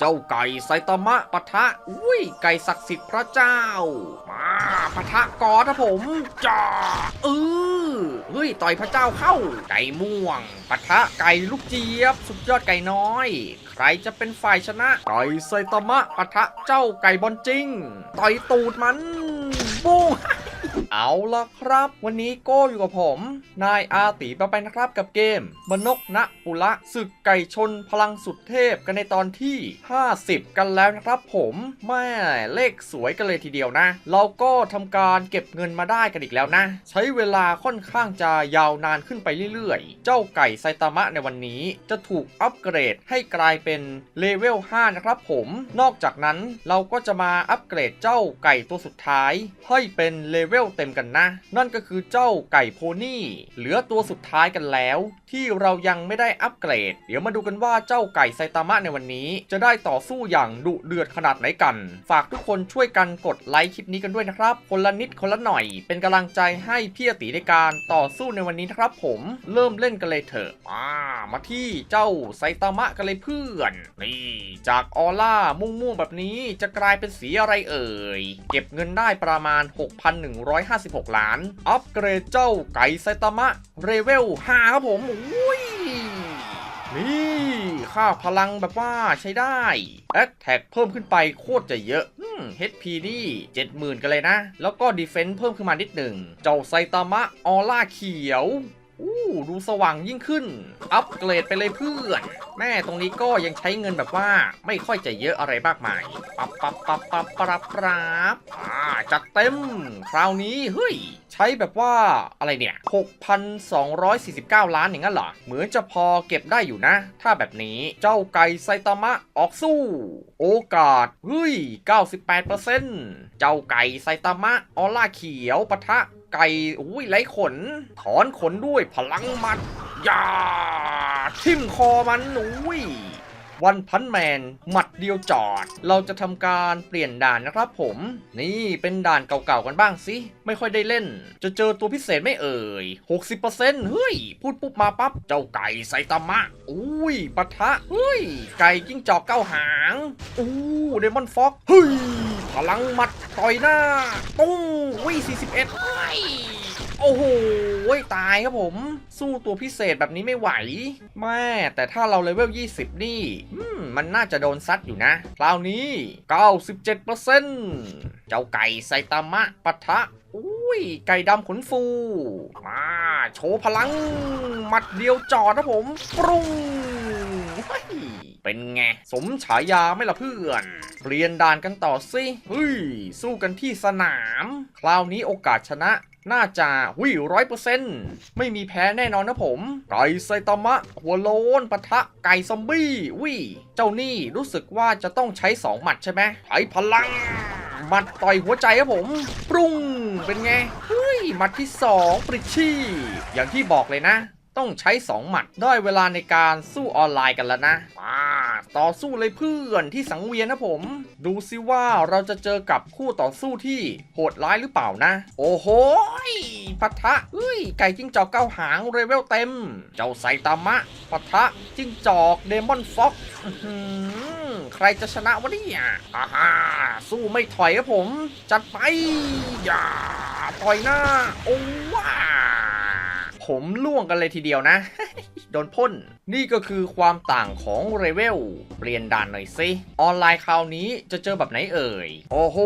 เจ้าไก่ไซตามะปะทะ อุ้ย ไก่ศักดิ์สิทธิ์พระเจ้า มาปะทะกอนะผมจ้าเออเฮ้ย ต่อยพระเจ้าเข้า ไก่ม่วงปะทะไก่ลูกเจี๊ยบ สุดยอดไก่น้อย ใครจะเป็นฝ่ายชนะ ไก่ไซตามะปะทะเจ้าไก่บอลจริง ต่อยตูดมันบุ้ง เอาละครับ วันนี้โก้อยู่กับผม นายอาตีไปไปนะครับกับเกมมนกณปุระศึกไก่ชนพลังสุดเทพกันในตอนที่ 50 กันแล้วนะครับผมแม่เลขสวยกันเลยทีเดียวนะ เราก็ทำการเก็บเงินมาได้กันอีกแล้วนะ ใช้เวลาค่อนข้างจะยาวนานขึ้นไปเรื่อยๆ เจ้าไก่ไซตามะในวันนี้จะถูกอัปเกรดให้กลายเป็นเลเวล 5 นะครับผม นอกจากนั้นเราก็จะมาอัปเกรดเจ้าไก่ตัวสุดท้าย ให้เป็นเลเวลเต็มกันนะ นั่นก็คือเจ้าไก่โพนี่ เหลือตัวสุดท้ายกันแล้ว ที่เรายังไม่ได้อัปเกรด เดี๋ยวมาดูกันว่าเจ้าไก่ไซตามะในวันนี้ จะได้ต่อสู้อย่างดุเดือดขนาดไหนกัน ฝากทุกคนช่วยกันกดไลค์คลิปนี้กันด้วยนะครับ คนละนิดคนละหน่อย เป็นกำลังใจให้พี่อติในการต่อสู้ในวันนี้นะครับ ผมเริ่มเล่นกันเลยเถอะมามาที่เจ้าไซตามะกันเลยเพื่อนนี่จากออร่าม่วงๆแบบนี้จะกลายเป็นสีอะไรเอ่ยเก็บเงินได้ประมาณ56 ล้าน อัปเกรดเจ้าไก่ไซตามะ เรเวล 5 ครับผมอุ้ยนี่ค่าพลังแบบว่าใช้ได้แอคแท็กเพิ่มขึ้นไปโคตรจะเยอะอืม HP นี่70,000 กันเลยนะ แล้วก็ดีเฟนซ์เพิ่มขึ้นมานิดหนึ่ง เจ้าไซตามะออร่าเขียว อู้ดูสว่างยิ่งขึ้น อัปเกรดไปเลยเพื่อน แม่ตรงนี้ก็ยังใช้เงินแบบว่าไม่ค่อยจะเยอะอะไรมากมาย ปับปับปับปับปรับปรับอ่าจัดเต็ม คราวนี้เฮ้ย ใช้แบบว่าอะไรเนี่ย 6,249 ล้านอย่างนั้นเหรอ เหมือนจะพอเก็บได้อยู่นะ ถ้าแบบนี้เจ้าไก่ไซตามะออกสู้ โอกาส เฮ้ย 98%เจ้าไก่ไซตามะออร่าเขียวปะทะ ไก่อุ้ยไร้ขน ถอนขนด้วยพลังมัดอย่าทิ่มคอมันอุ้ยวันพันแมนหมัดเดียวจอด เราจะทำการเปลี่ยนด่านนะครับผม นี่เป็นด่านเก่าๆกันบ้างสิ ไม่ค่อยได้เล่น จะเจอตัวพิเศษไม่เอ่ย 60%เฮ้ย พูดปุ๊บมาปั๊บ เจ้าไก่ไซตามะ อุ้ยปะทะ เฮ้ย ไก่จิ้งจอกเก้าหาง อู้เดมอนฟ็อกเฮ้ย พลังหมัดต่อยหน้า ตุ้งวิ41เฮ้โอ้โหตายครับผม สู้ตัวพิเศษแบบนี้ไม่ไหว แม่แต่ถ้าเราเลเวล 20 นี่มมันน่าจะโดนซัดอยู่นะ คราวนี้ 97%เจ้าไก่ไซตามะปะทะอุ้ย ไก่ดำขนฟู มาโชว์พลัง หมัดเดียวจอดนะผม ปรุง เป็นไง สมฉายาไม่ละเพื่อนเปลี่ยนด่านกันต่อสิเฮ้ย สู้กันที่สนาม คราวนี้โอกาสชนะน่าจะวิร้อยเปอร์เซ็นต์ไม่มีแพ้แน่นอนนะผม ไก่ไซตามะ หัวโลนปะทะไก่ซอมบี้วิเจ้านี่รู้สึกว่าจะต้องใช้สองหมัดใช่ไหมใช้พลังหมัดต่อยหัวใจครับผม ปรุงเป็นไงเฮ้ยหมัดที่สองปริชี่ อย่างที่บอกเลยนะ ต้องใช้2หมัดได้เวลาในการสู้ออนไลน์กันแล้วนะมา ต่อสู้เลยเพื่อนที่สังเวียนนะผม ดูซิว่าเราจะเจอกับคู่ต่อสู้ที่โหดร้ายหรือเปล่านะ โอ้โหปะทะเฮ้ย ไก่จิ้งจอกเก้าหางเรเวลเต็ม เจ้าไซตามะปะทะจิ้งจอกเดมอนฟ็อกใครจะชนะวะเนี่ยอ่าฮาสู้ไม่ถอยครับผม จัดไป อย่าต่อยหน้า โอ้ว้าผมล่วงกันเลยทีเดียวนะ โดนพ่น นี่ก็คือความต่างของเรเวลเปลี่ยนด่านหน่อยสิออนไลน์คราวนี้จะเจอแบบไหนเอ่ย โอ้โห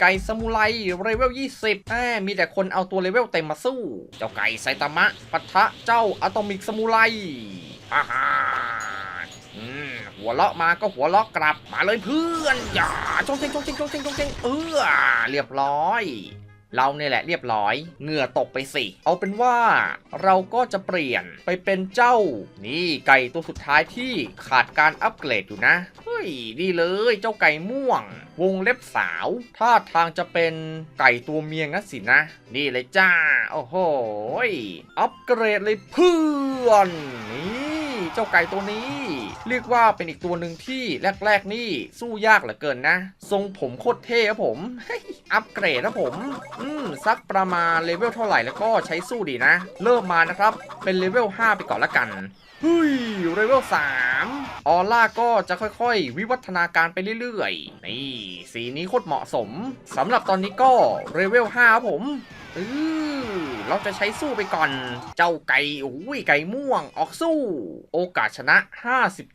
ไก่สมุไรเรเวล 20แหมมีแต่คนเอาตัวเลเวลเต็มมาสู้ เจ้าไก่ไซตามะปะทะเจ้าอะตอมิกสมุไรฮ่าฮ่าหัวเราะมาก็หัวเราะกลับมาเลยเพื่อน อย่าจงเจงจงเจงจงเจงจงเจงเออเรียบร้อย เราเนี่ยแหละเรียบร้อยเหงื่อตกไปสิเอาเป็นว่าเราก็จะเปลี่ยนไปเป็นเจ้า นี่ไก่ตัวสุดท้ายที่ขาดการอัปเกรดอยู่นะเฮ้ยนี่เลยเจ้าไก่ม่วง วงเล็บสาวท่าทางจะเป็นไก่ตัวเมียงั้นสินะ นี่เลยจ้า โอ้โหอัปเกรดเลยเพื่อนนี่เจ้าไก่ตัวนี้ เรียกว่าเป็นอีกตัวหนึ่งที่แรก ๆ นี่สู้ยากเหลือเกินนะ ทรงผมโคตรเท่ครับผม อัปเกรดนะผม อืมสักประมาณเลเวลเท่าไหร่แล้วก็ใช้สู้ดีนะ เริ่มมานะครับ เป็นเลเวล 5 ไปก่อนละกันเฮ้ยเลเวล3ออร่าก็จะค่อยๆ วิวัฒนาการไปเรื่อยๆ นี่ สีนี้โคตรเหมาะสมสำหรับตอนนี้ก็เลเวล5ครับผมออ เราจะใช้สู้ไปก่อน เจ้าไก่อุ้ยไก่ม่วง ออกสู้ โอกาสชนะ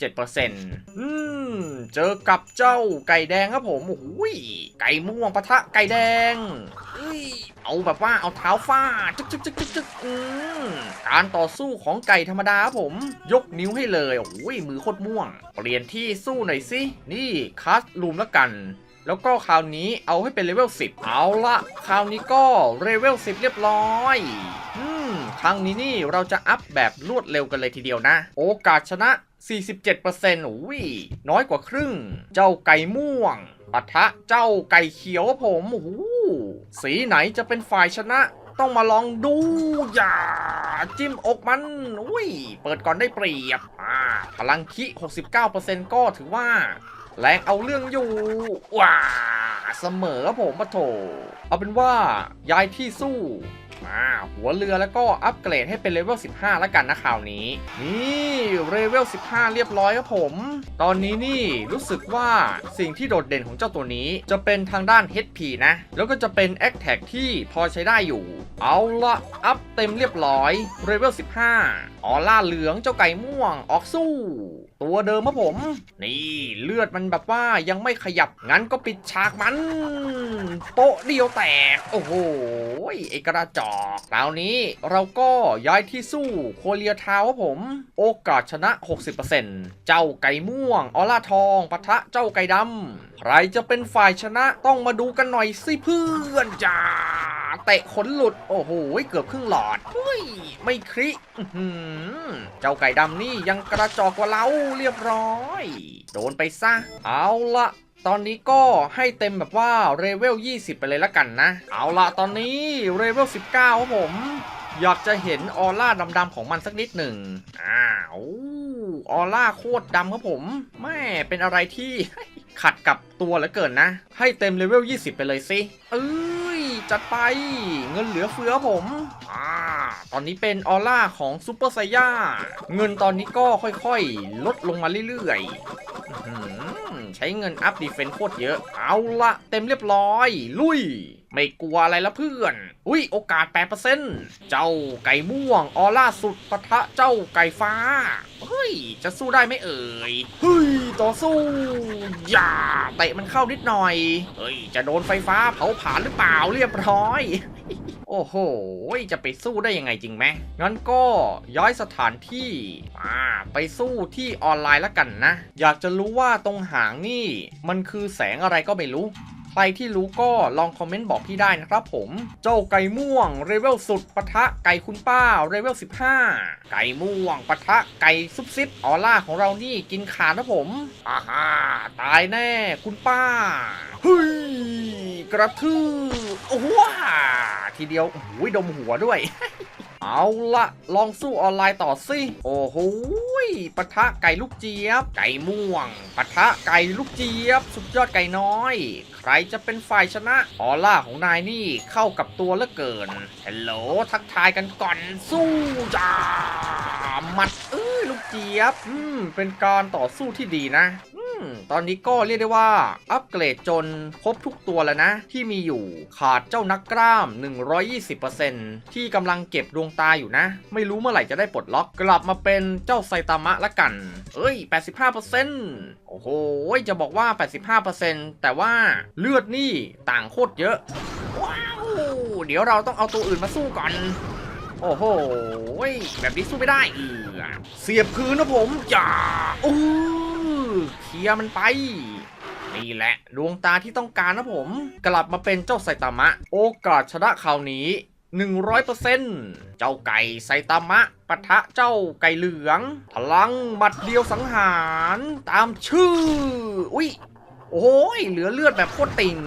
57%อืม เจอกับเจ้าไก่แดงครับผมโอ้ยไก่ม่วงปะทะไก่แดงเอ้ยเอาแบบว่าเอาเท้าฟาดจึกจึกจึกจึกจึกอืมการต่อสู้ของไก่ธรรมดาครับผม ยกนิ้วให้เลยโอ้ยมือโคตรม่วง เปลี่ยนที่สู้หน่อยสิ นี่คัสลูมแล้วกัน แล้วก็คราวนี้เอาให้เป็นเลเวล 10 เอาละคราวนี้ก็เลเวล 10 เรียบร้อยอืมครั้งนี้นี่เราจะอัพแบบรวดเร็วกันเลยทีเดียวนะ โอกาสชนะ 47%อุ้ยน้อยกว่าครึ่ง เจ้าไก่ม่วงปะทะเจ้าไก่เขียวผมโอ้โหสีไหนจะเป็นฝ่ายชนะต้องมาลองดูอย่า จิ้มอกมัน อุ้ย เปิดก่อนได้เปรียบ อ่า พลังคิ 69%ก็ถือว่า แรงเอาเรื่องอยู่ว้าเสมอครับผมปะโถ เอาเป็นว่าย้ายที่สู้อ่าหัวเรือแล้วก็อัปเกรดให้เป็นเลเวล 15 แล้วกันนะข่าวนี้ นี่เลเวล 15 เรียบร้อยครับผม ตอนนี้นี่รู้สึกว่าสิ่งที่โดดเด่นของเจ้าตัวนี้ จะเป็นทางด้าน HP นะ แล้วก็จะเป็น a c t a g ที่พอใช้ได้อยู่ เอาละอัพเต็มเรียบร้อยเลเวล 15 ออล่าเหลืองเจ้าไก่ม่วงออกสู้ ตัวเดิมครับผม นี่เลือดมันแบบว่ายังไม่ขยับ งั้นก็ปิดฉากมัน โป๊ะเดียวแตก โอ้โหไอกระจอกคราวนี้เราก็ย้ายที่สู้โคเลียท้าครับผม โอกาสชนะ 60%เจ้าไก่ม่วง ออล่าทองปะทะเจ้าไก่ดำใครจะเป็นฝ่ายชนะต้องมาดูกันหน่อยสิเพื่อนจ้า เตะขนหลุด โอ้โห เกือบครึ่งหลอดเฮ้ยไม่คริอื้อหือเจ้าไก่ดำนี่ยังกระจอกกว่าเราเรียบร้อย โดนไปซะ เอาละตอนนี้ก็ให้เต็มแบบว่าเรเวล 20 ไปเลยละกันนะ เอาละตอนนี้เรเวล 19ครับผม อยากจะเห็นออร่าดำๆของมันสักนิดหนึ่งอ้าวออร่าโคตรดำครับผมแม่เป็นอะไรที่ขัดกับตัวเหลือเกินนะ ให้เต็มเลเวล 20 ไปเลยสิเอ้ย จัดไปเงินเหลือเฟือผมอ่าตอนนี้เป็นออร่าของซูเปอร์ไซย่า เงินตอนนี้ก็ค่อยๆ ลดลงมาเรื่อยๆอ ใช้เงินอัพดีเฟนส์โคตรเยอะ เอาละเต็มเรียบร้อย ลุย ไม่กลัวอะไรละเพื่อน อุ้ยโอกาส 8%เจ้าไก่ม่วง ออร่าสุดปะทะเจ้าไก่ฟ้า เฮ้ย จะสู้ได้ไหมเอ่ย เฮ้ย ต่อสู้ อย่าเตะมันเข้านิดหน่อย เฮ้ย จะโดนไฟฟ้าเผาผลาญหรือเปล่าเรียบร้อย โอ้โห จะไปสู้ได้ยังไงจริงไหมงั้นก็ย้ายสถานที่อ่าไปสู้ที่ออนไลน์แล้วกันนะ อยากจะรู้ว่าตรงหางนี่ มันคือแสงอะไรก็ไม่รู้ ใครที่รู้ก็ลองคอมเมนต์บอกพี่ได้นะครับผม เจ้าไก่ม่วงเรเวลสุดปะทะไก่คุณป้าเรเวล15 ไก่ม่วงปะทะไก่ซุปซิปออร่าของเรานี่กินขาดนะผมอ่าฮาตายแน่คุณป้าเฮ้ยกระทืบโอ้โหว้า ทีเดียวโอ้โหดมหัวด้วย เอาละลองสู้ออนไลน์ต่อสิ โอ้โหปะทะไก่ลูกเจี๊ยบ ไก่ม่วงปะทะไก่ลูกเจี๊ยบ สุดยอดไก่น้อย ใครจะเป็นฝ่ายชนะออร่าของนายนี่เข้ากับตัวเหลือเกินฮัลโหลทักทายกันก่อนสู้จ้ามัดเอ้ยลูกเจี๊ยบ อืม เป็นการต่อสู้ที่ดีนะ ตอนนี้ก็เรียกได้ว่า อัปเกรดจนครบทุกตัวแล้วนะ ที่มีอยู่ขาดเจ้านักกล้าม 120%ที่กำลังเก็บดวงตาอยู่นะ ไม่รู้เมื่อไหร่จะได้ปลดล็อกกลับมาเป็นเจ้าไซตามะละกัน เอ้ย 85%โอ้โห จะบอกว่า 85%แต่ว่าเลือดนี่ต่างโคตรเยอะ ว้าว เดี๋ยวเราต้องเอาตัวอื่นมาสู้ก่อน โอ้โห แบบนี้สู้ไม่ได้เสียบคืนนะผมจ้าอู้ เคลียร์มันไป นี่แหละ ดวงตาที่ต้องการนะผม กลับมาเป็นเจ้าไซตามะ โอกาสชนะคราวนี้100%เจ้าไก่ไซตามะปะทะเจ้าไก่เหลือง พลังหมัดเดียวสังหาร ตามชื่อ อุ้ย โอ้ยเหลือเลือดแบบโคตรติ่ง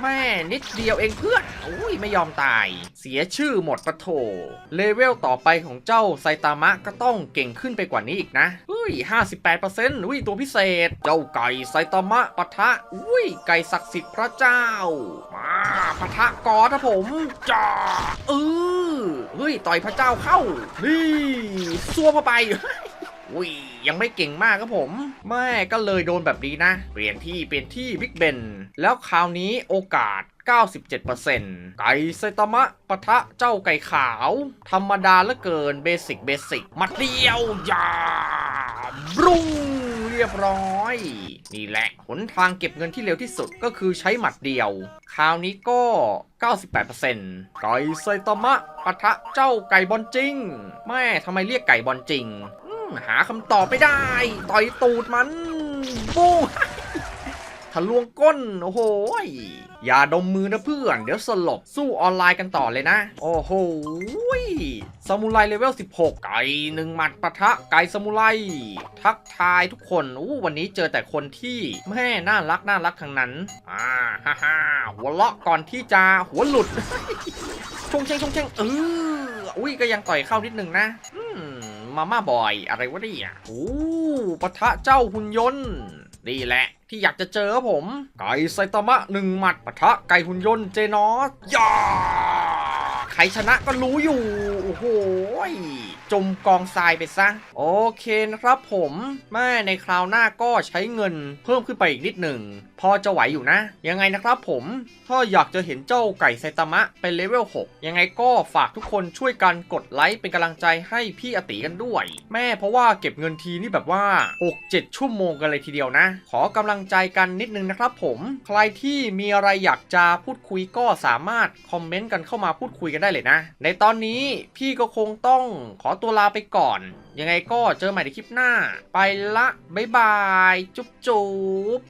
แม่นิดเดียวเองเพื่อนอุ้ยไม่ยอมตาย เสียชื่อหมดปะโถเลเวลต่อไปของเจ้าไซตามะก็ต้องเก่งขึ้นไปกว่านี้อีกนะอุ้ย58%อุ้ยตัวพิเศษ เจ้าไก่ไซตามะปะทะอุ้ยไก่ศักดิ์สิทธิ์พระเจ้ามาปะทะกอนะผมจ้าเออเฮ้ยต่อยพระเจ้าเข้านี่ซัวเข้าไป อุ้ยยังไม่เก่งมากครับผมแม่ก็เลยโดนแบบนี้นะ เปลี่ยนที่เปลี่ยนที่บิ๊กเบนแล้วคราวนี้โอกาส 97%ไก่ไซตามะปะทะเจ้าไก่ขาว ธรรมดาเหลือเกินเบสิกเบสิกมัดเดียวยาบรุงเรียบร้อยนี่แหละหนทางเก็บเงินที่เร็วที่สุดก็คือใช้หมัดเดียว คราวนี้ก็ 98%ไก่ไซตามะปะทะเจ้าไก่บอลจริง แม่ทำไมเรียกไก่บอลจริง หาคำตอบไม่ได้ ต่อยตูดมันบูทะลวงก้น โอ้โหยอย่าดมมือนะเพื่อน เดี๋ยวสลบ สู้ออนไลน์กันต่อเลยนะ โอ้โหยซามูไรเลเวล 16 ไก่หนึ่งหมัดปะทะ ไก่ซามูไร ทักทายทุกคนอู้วันนี้เจอแต่คนที่แม่น่ารักน่ารักทั้งนั้น อ่าฮ่าฮ่าหัวเราะก่อนที่จะหัวหลุดชงเชงชงเชงเอออุ้ยก็ยังต่อยเข้านิดนึงนะ อืม มาม่าบอยอะไรวะเนี่ยโอ้ปะทะเจ้าหุ่นยนต์นี่แหละที่อยากจะเจอผม ไก่ไซตามะหนึ่งหมัดปะทะไก่หุ่นยนต์เจนอสยาใครชนะก็รู้อยู่ โอ้โหจมกองทรายไปซะ โอเคนะครับผมแม่ในคราวหน้าก็ใช้เงินเพิ่มขึ้นไปอีกนิดหนึ่งพอจะไหวอยู่นะ ยังไงนะครับผมถ้าอยากจะเห็นเจ้าไก่ไซตามะเป็นเลเวล 6 ยังไงก็ฝากทุกคนช่วยกันกดไลค์เป็นกำลังใจให้พี่อติกันด้วย แม่เพราะว่าเก็บเงินทีนี่แบบว่า 6-7 ชั่วโมงกันเลยทีเดียวนะ ขอกำลังใจกันนิดนึงนะครับผมใครที่มีอะไรอยากจะพูดคุยก็สามารถคอมเมนต์กันเข้ามาพูดคุยกันได้เลยนะ ในตอนนี้พี่ก็คงต้องขอตัวลาไปก่อน ยังไงก็เจอใหม่ในคลิปหน้า ไปละบ๊ายบาย จุ๊บจุ๊บ